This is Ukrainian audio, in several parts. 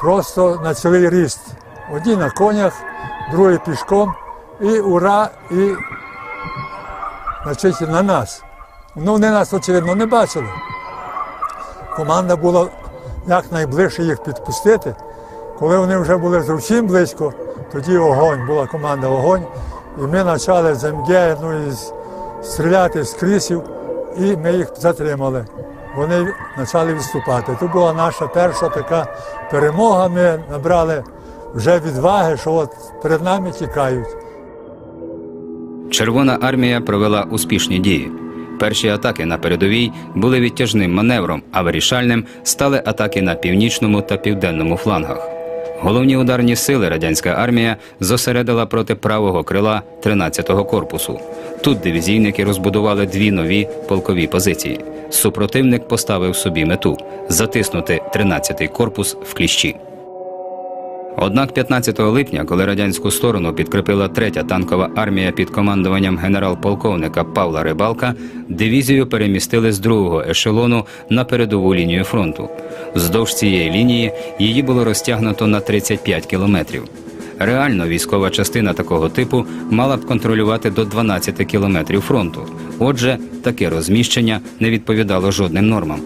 просто на цілий ріст. Одні на конях, другі пішком, і ура, і значить, на нас. Ну, вони нас, очевидно, не бачили. Команда була якнайближче їх підпустити. Коли вони вже були зовсім близько, тоді огонь, була команда огонь. І ми почали з МГ ну, і стріляти з крісів, і ми їх затримали. Вони почали відступати. Це була наша перша така перемога. Ми набрали вже відваги, що от перед нами тікають. Червона армія провела успішні дії. Перші атаки на передовій були відтяжним маневром, а вирішальним стали атаки на північному та південному флангах. Головні ударні сили радянська армія зосередила проти правого крила 13-го корпусу. Тут дивізійники розбудували дві нові полкові позиції. Супротивник поставив собі мету затиснути 13-й корпус в кліщі. Однак 15 липня, коли радянську сторону підкріпила третя танкова армія під командуванням генерал-полковника Павла Рибалка, дивізію перемістили з другого ешелону на передову лінію фронту. Вздовж цієї лінії її було розтягнуто на 35 кілометрів. Реально військова частина такого типу мала б контролювати до 12 кілометрів фронту. Отже, таке розміщення не відповідало жодним нормам.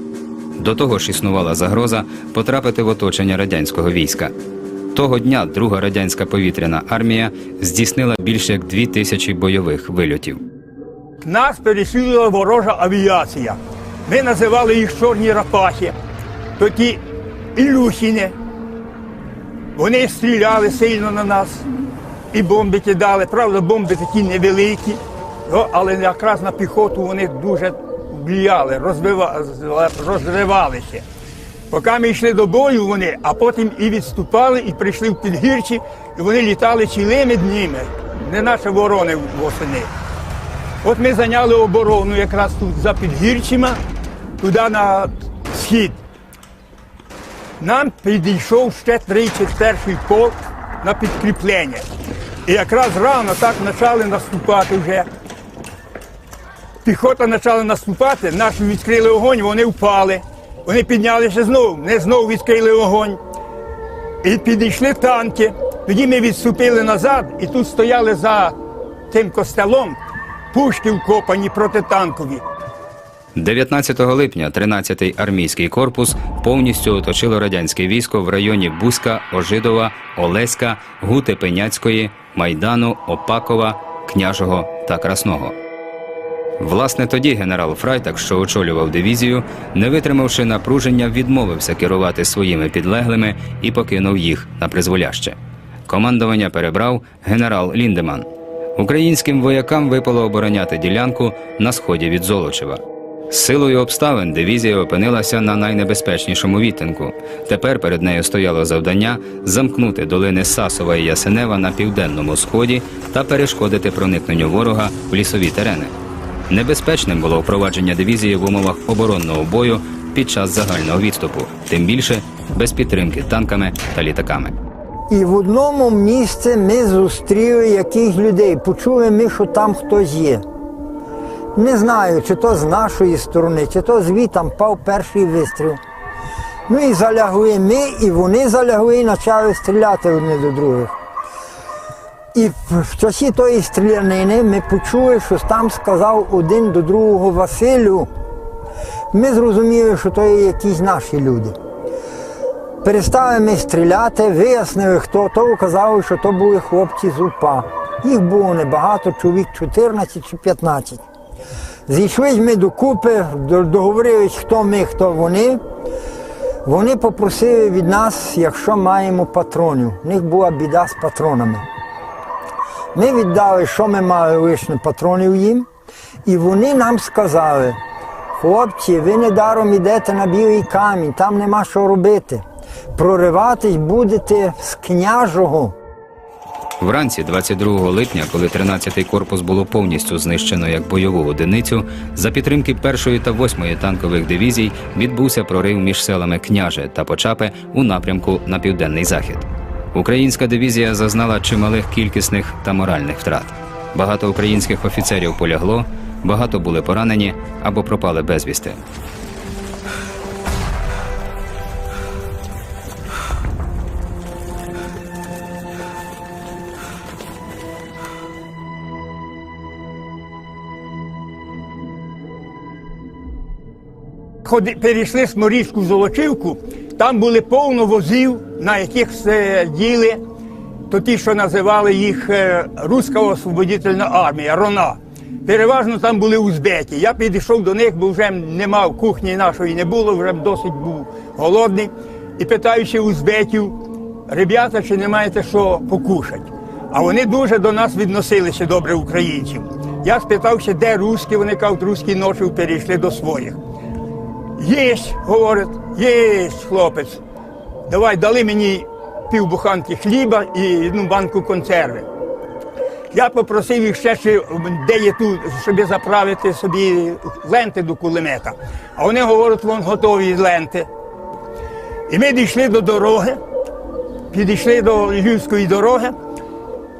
До того ж існувала загроза потрапити в оточення радянського війська. Того дня друга радянська повітряна армія здійснила більше як дві тисячі бойових вильотів. Нас переслідувала ворожа авіація. Ми називали їх чорні рапахи, то ті Ілюхіни. Вони стріляли сильно на нас і бомби кидали. Правда, бомби такі невеликі, але якраз на піхоту вони дуже розбива- розривалися. Поки ми йшли до бою, вони, а потім і відступали, і прийшли в підгірчі, і вони літали цілими днями, не наші ворони восени. От ми зайняли оборону якраз тут за підгірчима, туди на схід. Нам підійшов ще 31-й полк на підкріплення. І якраз рано так почали наступати вже. Піхота почала наступати, наші відкрили огонь, вони впали. Вони піднялися знову, не знову відкрили огонь. І підійшли танки. Тоді ми відступили назад, і тут стояли за тим костелом пушки вкопані протитанкові. 19 липня 13-й армійський корпус повністю оточило радянське військо в районі Бузька, Ожидова, Олеська, Гути Пеняцької, Майдану, Опакова, Княжого та Красного. Власне, тоді генерал Фрайтак, що очолював дивізію, не витримавши напруження, відмовився керувати своїми підлеглими і покинув їх на призволяще. Командування перебрав генерал Ліндеман. Українським воякам випало обороняти ділянку на сході від Золочева. Силою обставин дивізія опинилася на найнебезпечнішому відтинку. Тепер перед нею стояло завдання замкнути долини Сасова і Ясенева на південному сході та перешкодити проникненню ворога в лісові терени. Небезпечним було впровадження дивізії в умовах оборонного бою під час загального відступу, тим більше без підтримки танками та літаками. І в одному місці ми зустріли яких людей. Почули ми, що там хтось є. Не знаю, чи то з нашої сторони, чи то звітам пав перший вистріл. Ну і залягли ми, і вони залягли і почали стріляти одне до других. І в- часі тої стрілянини ми почули, що там сказав один до другого Василю. Ми зрозуміли, що то є якісь наші люди. Перестали ми стріляти, вияснили, хто то казали, що то були хлопці з УПА. Їх було небагато, чоловік 14 чи 15. Зійшли ми докупи, договорились, хто ми, хто вони. Вони попросили від нас, якщо маємо патронів. У них була біда з патронами. Ми віддали, що ми мали лишне патронів їм, і вони нам сказали, хлопці, ви недаром йдете на білий камінь, там нема що робити. Прориватись будете з княжого. Вранці 22 липня, коли 13-й корпус було повністю знищено як бойову одиницю, за підтримки першої та восьмої танкових дивізій відбувся прорив між селами Княже та Почапе у напрямку на південний захід. Українська дивізія зазнала чималих кількісних та моральних втрат. Багато українських офіцерів полягло, багато були поранені або пропали безвісти. Ходи, перейшли Сморізьку Золочівку, там були повно возів, на яких сиділи то ті, що називали їх е, Руська освободительна армія, РОНА. Переважно там були узбеки. Я підійшов до них, бо вже не мав кухні нашої не було, вже досить був голодний. І питаючи узбеків, ребята, чи не маєте що покушати? А вони дуже до нас відносилися добре українців. Я спитався, де русські, вони кажуть, русські ночі перейшли до своїх. Єсть, говорить, єсть, хлопець. Давай, дали мені півбуханки хліба і одну банку консерви. Я попросив їх ще, чи де є тут, щоб заправити собі ленти до кулемета. А вони говорять, вон готові ленти. І ми дійшли до дороги, підійшли до Львівської дороги.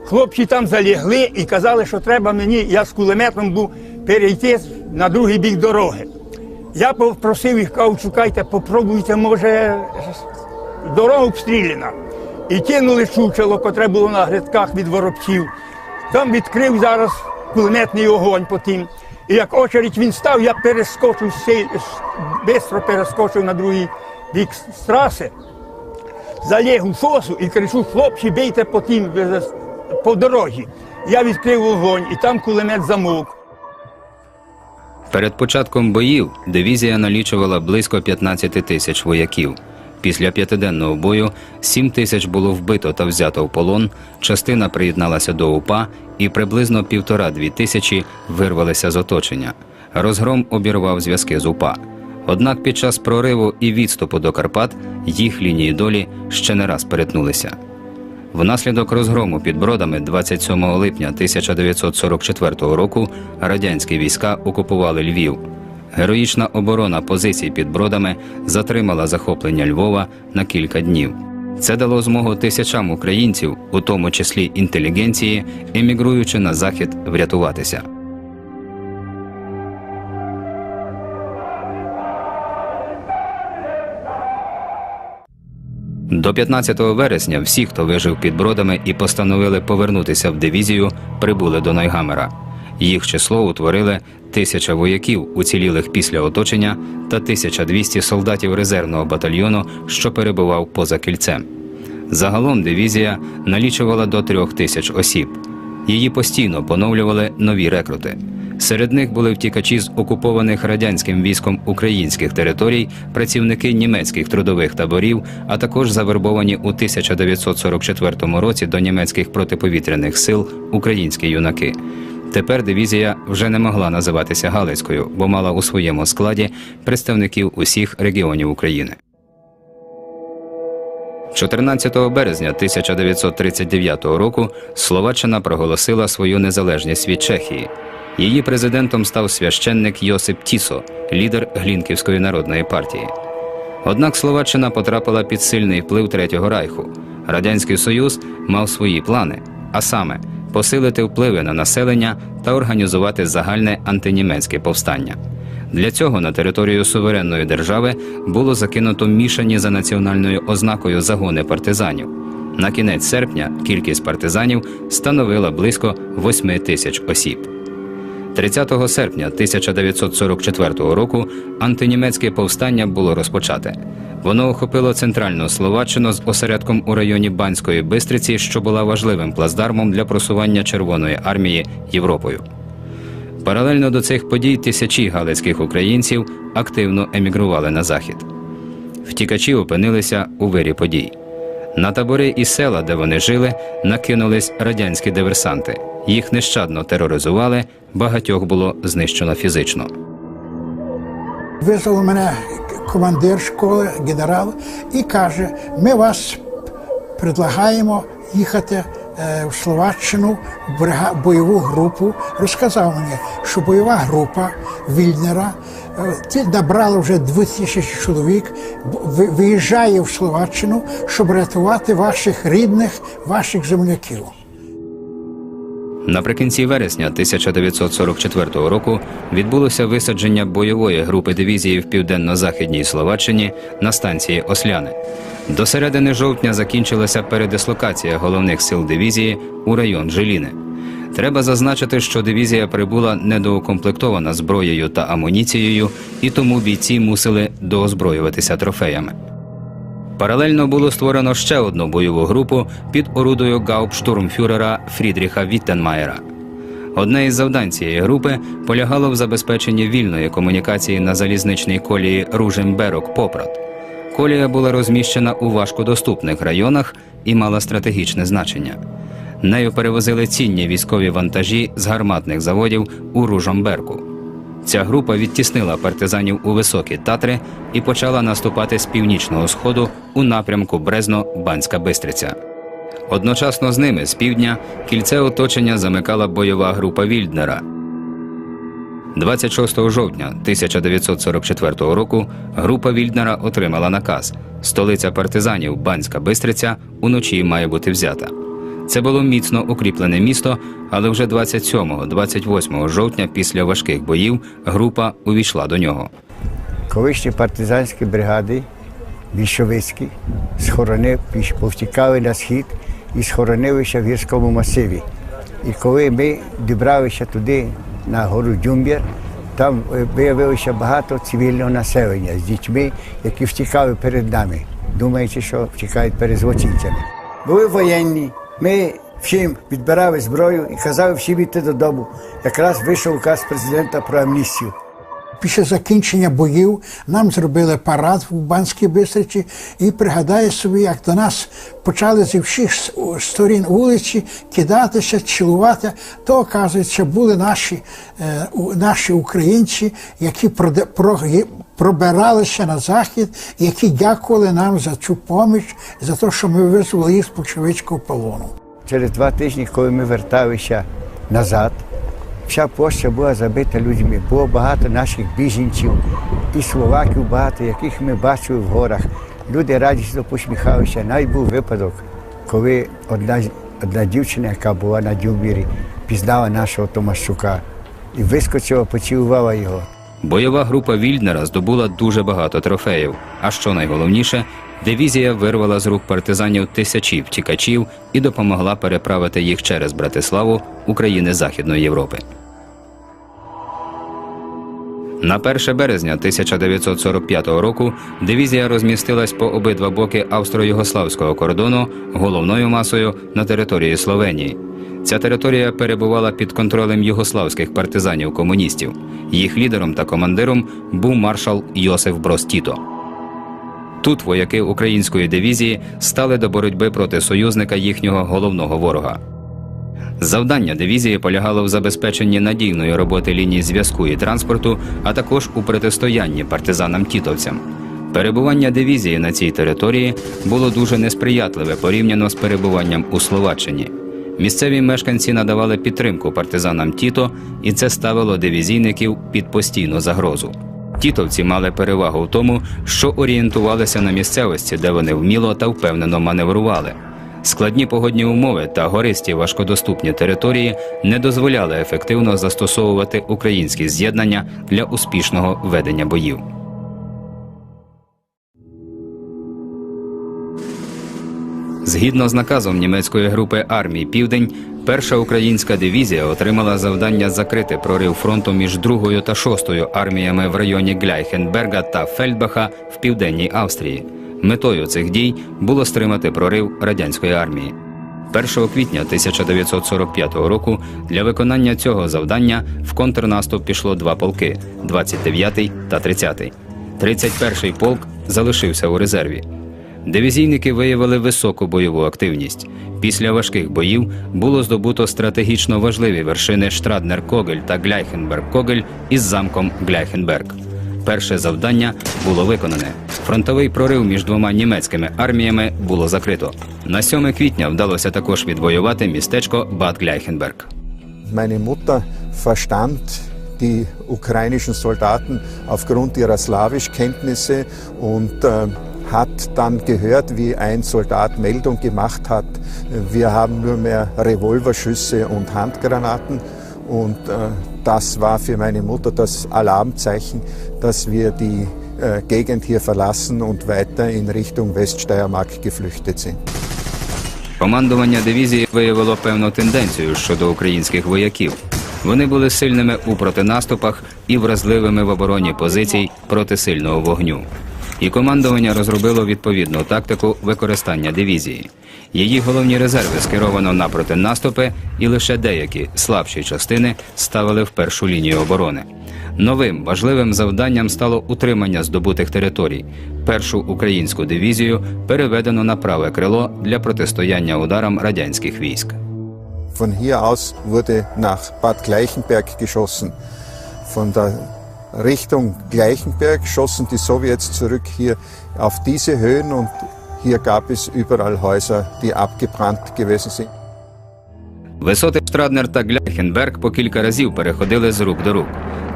Хлопці там залягли і казали, що треба мені, я з кулеметом був перейти на другий бік дороги. Я попросив їх, кажу, шукайте, попробуйте, може, дорога обстріляна. І кинули чучело, котре було на грядках від воробців. Там відкрив зараз кулеметний огонь по тим. І як очередь він став, я перескочив, швидко перескочив на другий бік траси, заліг у фосу і кричу, хлопці, бийте по тим е, по дорозі. Я відкрив вогонь, і там кулемет замовк. Перед початком боїв дивізія налічувала близько 15 тисяч вояків. Після п'ятиденного бою 7 тисяч було вбито та взято в полон, частина приєдналася до УПА і приблизно півтора-дві тисячі вирвалися з оточення. Розгром обірвав зв'язки з УПА. Однак під час прориву і відступу до Карпат їх лінії долі ще не раз перетнулися. Внаслідок розгрому під бродами 27 липня 1944 року радянські війська окупували Львів. Героїчна оборона позицій під бродами затримала захоплення Львова на кілька днів. Це дало змогу тисячам українців, у тому числі інтелігенції, емігруючи на захід, врятуватися. До 15 вересня всі, хто вижив під бродами і постановили повернутися в дивізію, прибули до Найгамера. Їх число утворили тисяча вояків, уцілілих після оточення, та 1200 солдатів резервного батальйону, що перебував поза кільцем. Загалом дивізія налічувала до трьох тисяч осіб. Її постійно поновлювали нові рекрути. Серед них були втікачі з окупованих радянським військом українських територій, працівники німецьких трудових таборів, а також завербовані у 1944 році до німецьких протиповітряних сил українські юнаки. Тепер дивізія вже не могла називатися Галицькою, бо мала у своєму складі представників усіх регіонів України. 14 березня 1939 року Словаччина проголосила свою незалежність від Чехії. Її президентом став священник Йосип Тісо, лідер Глінківської народної партії. Однак Словаччина потрапила під сильний вплив Третього Райху. Радянський Союз мав свої плани, а саме посилити впливи на населення та організувати загальне антинімецьке повстання. Для цього на територію суверенної держави було закинуто мішані за національною ознакою загони партизанів. На кінець серпня кількість партизанів становила близько 8 тисяч осіб. 30 серпня 1944 року антинімецьке повстання було розпочате. Воно охопило центральну Словаччину з осередком у районі Банської Бистриці, що була важливим плацдармом для просування Червоної армії Європою. Паралельно до цих подій тисячі галицьких українців активно емігрували на захід. Втікачі опинилися у вирі подій. На табори і села, де вони жили, накинулись радянські диверсанти. Їх нещадно тероризували, багатьох було знищено фізично. Визвав мене командир школи, генерал, і каже: ми вас предлагаємо їхати е, в Словаччину в бойову групу. Розказав мені, що бойова група Вільнера е, набрала вже 2000 чоловік, виїжджає в Словаччину, щоб рятувати ваших рідних, ваших земляків. Наприкінці вересня 1944 року відбулося висадження бойової групи дивізії в південно-західній Словаччині на станції Осляни. До середини жовтня закінчилася передислокація головних сил дивізії у район Жиліни. Треба зазначити, що дивізія прибула недоукомплектована зброєю та амуніцією, і тому бійці мусили доозброюватися трофеями. Паралельно було створено ще одну бойову групу під орудою гауптштурмфюрера Фрідріха Віттенмаєра. Одне із завдань цієї групи полягало в забезпеченні вільної комунікації на залізничній колії Ружемберок Попрот. Колія була розміщена у важкодоступних районах і мала стратегічне значення. Нею перевозили цінні військові вантажі з гарматних заводів у Ружомберку. Ця група відтіснила партизанів у високі татри і почала наступати з північного сходу у напрямку Брезно-Банська Бистриця. Одночасно з ними з півдня кільце оточення замикала бойова група Вільднера. 26 жовтня 1944 року група Вільднера отримала наказ: столиця партизанів Банська Бистриця уночі має бути взята. Це було міцно укріплене місто, але вже 27-28 жовтня після важких боїв група увійшла до нього. колишні партизанські бригади більшовицькі схорони, піш- повтікали на схід і схоронилися в гірському масиві. І коли ми дібралися туди, на гору Дюмбір, там е, виявилося багато цивільного населення з дітьми, які втікали перед нами, думаючи, що втікають перед злочинцями. Були воєнні, ми всім відбирали зброю і казали всім йти додому. Якраз вийшов указ президента про амністію. Після закінчення боїв нам зробили парад в Банській Бистричі і пригадає собі, як до нас почали зі всіх сторін вулиці кидатися, цілувати. То, оказується, були наші, е, наші українці, які пробиралися на захід, які дякували нам за цю поміч, за те, що ми визвали їх з большевицького полону. Через два тижні, коли ми верталися назад, вся площа була забита людьми. Було багато наших біженців і словаків багато, яких ми бачили в горах. Люди радісно посміхалися. Навіть був випадок, коли одна, одна дівчина, яка була на Дюбірі, пізнала нашого Томашчука і вискочила, поцілувала його. Бойова група Вільднера здобула дуже багато трофеїв. А що найголовніше, дивізія вирвала з рук партизанів тисячі втікачів і допомогла переправити їх через Братиславу України Західної Європи. На 1 березня 1945 року дивізія розмістилась по обидва боки австро-югославського кордону головною масою на території Словенії. Ця територія перебувала під контролем югославських партизанів-комуністів. Їх лідером та командиром був маршал Йосиф Брос Тіто. Тут вояки української дивізії стали до боротьби проти союзника їхнього головного ворога. Завдання дивізії полягало в забезпеченні надійної роботи ліній зв'язку і транспорту, а також у протистоянні партизанам-тітовцям. Перебування дивізії на цій території було дуже несприятливе порівняно з перебуванням у Словаччині. Місцеві мешканці надавали підтримку партизанам Тіто, і це ставило дивізійників під постійну загрозу. Тітовці мали перевагу в тому, що орієнтувалися на місцевості, де вони вміло та впевнено маневрували. Складні погодні умови та гористі важкодоступні території не дозволяли ефективно застосовувати українські з'єднання для успішного ведення боїв. Згідно з наказом німецької групи армій Південь, перша українська дивізія отримала завдання закрити прорив фронту між другою та шостою арміями в районі Гляйхенберга та Фельдбаха в південній Австрії. Метою цих дій було стримати прорив радянської армії. 1 квітня 1945 року для виконання цього завдання в контрнаступ пішло два полки 29-й та 30-й. 31-й полк залишився у резерві. Дивізійники виявили високу бойову активність. Після важких боїв було здобуто стратегічно важливі вершини Штраднер-Когель та Гляйхенберг-Когель із замком Гляйхенберг. Перше завдання було виконане. Фронтовий прорив між двома німецькими арміями було закрито. На 7 квітня вдалося також відвоювати містечко Бад Гляйхенберг. Meine Mutter verstand die ukrainischen Soldaten aufgrund ihrer Slawischkenntnisse und äh, hat dann gehört, wie ein Soldat Meldung gemacht hat, wir haben nur mehr Revolverschüsse und Handgranaten. Und äh, das war für meine Mutter das Alarmzeichen, dass wir die äh, Gegend hier verlassen und weiter in Richtung Weststeiermark geflüchtet sind. Командування дивізії виявило певну тенденцію щодо українських вояків. Вони були сильними у протинаступах і вразливими в обороні позицій проти сильного вогню. І командування розробило відповідну тактику використання дивізії. Її головні резерви скеровано на протинаступи, і лише деякі слабші частини ставили в першу лінію оборони. Новим важливим завданням стало утримання здобутих територій. Першу українську дивізію переведено на праве крило для протистояння ударам радянських військ. Von hier aus wurde nach Bad Gleichenberg geschossen. Von der Richtung Gleichenberg schossen die Sowjets zurück hier auf diese Höhen und hier gab es überall Häuser, die abgebrannt gewesen sind. Висоти Штраднер та Гляхенберг по кілька разів переходили з рук до рук.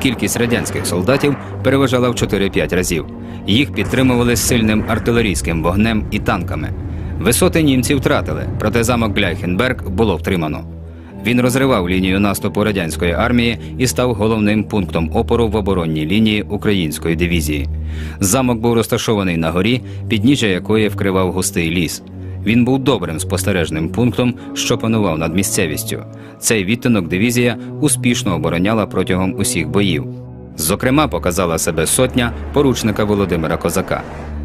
Кількість радянських солдатів переважала в 4-5 разів. Їх підтримували сильним артилерійським вогнем і танками. Висоти німці втратили, проте замок Гляхенберг було втримано. Він розривав лінію наступу радянської армії і став головним пунктом опору в оборонній лінії української дивізії. Замок був розташований на горі, підніжжя якої вкривав густий ліс. Він був добрим спостережним пунктом, що панував над місцевістю. Цей відтинок дивізія успішно обороняла протягом усіх боїв. Зокрема, показала себе сотня поручника Володимира Козака.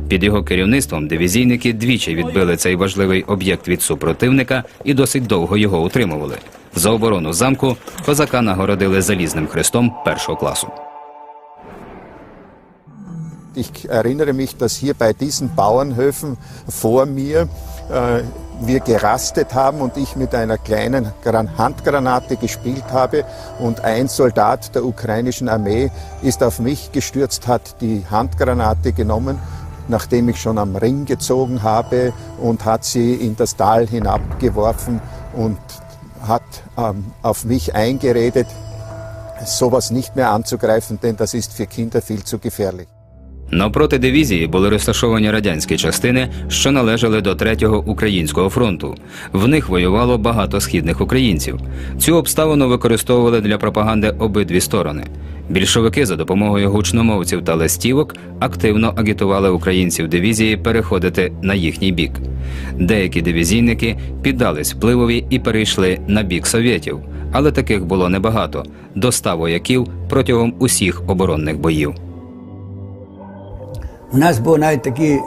Під його керівництвом дивізійники двічі відбили цей важливий об'єкт від супротивника і досить довго його утримували. За оборону замку козака нагородили залізним хрестом першого класу. Ich erinnere mich, dass hier bei diesen Bauernhöfen vor mir äh, wir gerastet haben und ich mit einer kleinen Gran- Handgranate gespielt habe und ein Soldat der ukrainischen Armee ist auf mich gestürzt, hat die Handgranate genommen, nachdem ich schon am Ring gezogen habe und hat sie in das Tal hinabgeworfen und hat ähm, auf mich eingeredet, sowas nicht mehr anzugreifen, denn das ist für Kinder viel zu gefährlich. Навпроти дивізії були розташовані радянські частини, що належали до третього українського фронту. В них воювало багато східних українців. Цю обставину використовували для пропаганди обидві сторони. Більшовики за допомогою гучномовців та листівок активно агітували українців дивізії переходити на їхній бік. Деякі дивізійники піддались впливові і перейшли на бік совєтів, але таких було небагато до ста вояків протягом усіх оборонних боїв. У нас був навіть такий, е,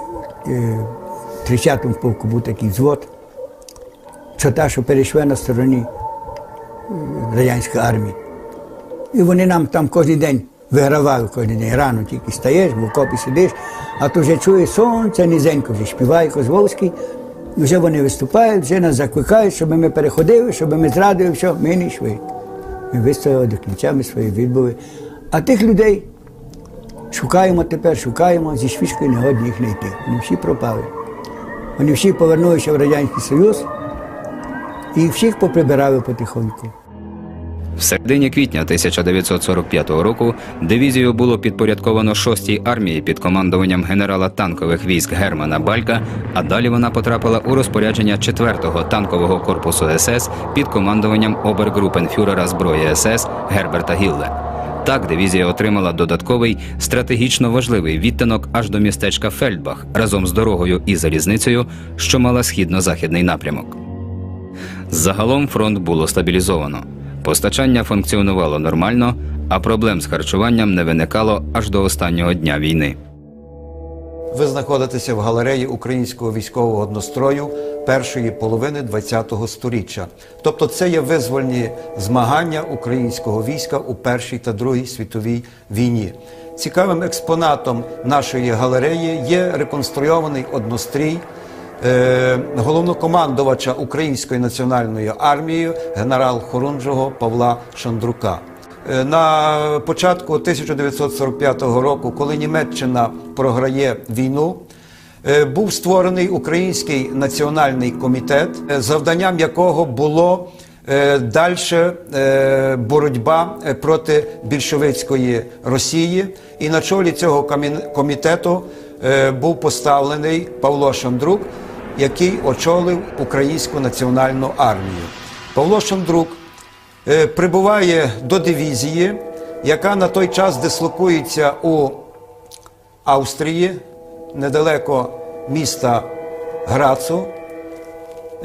в 30-му полку був такий взвод, що та, що перейшли на стороні е, радянської армії. І вони нам там кожен день вигравали кожен день. Рано тільки стаєш, в окопі сидиш, а то вже чує сонце, низенько вже співає Козволський. І Вже вони виступають, вже нас закликають, щоб ми переходили, щоб ми зрадили, все, ми не йшли. Ми вистояли до кінця, ми свої відбули. А тих людей Шукаємо тепер, шукаємо, зі швидкою не годні їх знайти. Вони всі пропали. Вони всі повернулися в Радянський Союз і всіх поприбирали потихоньку. В середині квітня 1945 року дивізію було підпорядковано 6-й армії під командуванням генерала танкових військ Германа Балька, а далі вона потрапила у розпорядження 4-го танкового корпусу СС під командуванням обергрупенфюрера зброї СС Герберта Гілле. Так дивізія отримала додатковий стратегічно важливий відтинок аж до містечка Фельдбах разом з дорогою і залізницею, що мала східно-західний напрямок. Загалом фронт було стабілізовано. Постачання функціонувало нормально, а проблем з харчуванням не виникало аж до останнього дня війни. Ви знаходитеся в галереї українського військового однострою першої половини ХХ століття. Тобто це є визвольні змагання українського війська у Першій та Другій світовій війні. Цікавим експонатом нашої галереї є реконструйований однострій е, головнокомандувача Української національної армії генерал Хорунжого Павла Шандрука. Е, На початку 1945 року, коли Німеччина програє війну, е, був створений Український національний комітет, завданням якого було далі боротьба проти більшовицької Росії. І на чолі цього комітету був поставлений Павло Шандрук, який очолив Українську національну армію. Павло Шандрук е, прибуває до дивізії, яка на той час дислокується у Австрії, недалеко міста Грацу.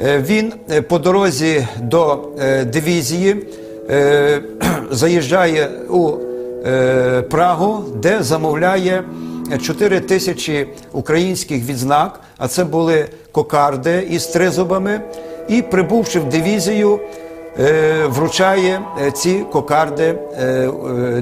Е, Він е, по дорозі до дивізії заїжджає у Прагу, де замовляє 4 тисячі українських відзнак, а це були кокарди із тризубами. І прибувши в дивізію, е, вручає е, ці кокарди е,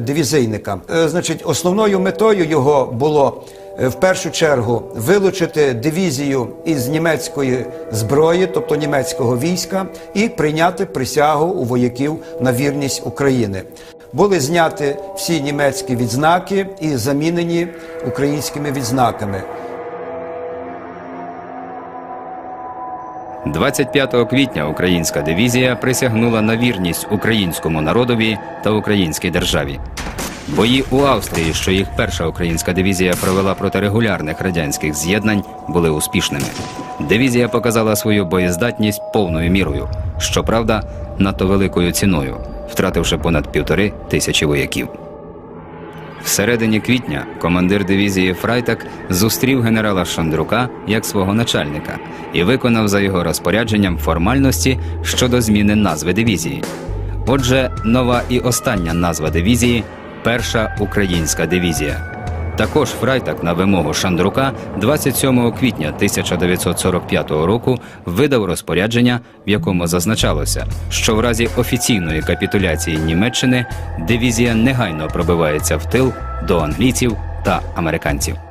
дивізійникам. Е, Значить, основною метою його було в першу чергу вилучити дивізію із німецької зброї, тобто німецького війська, і прийняти присягу у вояків на вірність України. Були зняті всі німецькі відзнаки і замінені українськими відзнаками. 25 квітня українська дивізія присягнула на вірність українському народові та українській державі. Бої у Австрії, що їх перша українська дивізія провела проти регулярних радянських з'єднань, були успішними. Дивізія показала свою боєздатність повною мірою, щоправда, надто великою ціною, втративши понад півтори тисячі вояків. В середині квітня командир дивізії Фрайтак зустрів генерала Шандрука як свого начальника і виконав за його розпорядженням формальності щодо зміни назви дивізії. Отже, нова і остання назва дивізії Перша українська дивізія. Також Фрайтак на вимогу Шандрука 27 квітня 1945 року видав розпорядження, в якому зазначалося, що в разі офіційної капітуляції Німеччини дивізія негайно пробивається в тил до англійців та американців.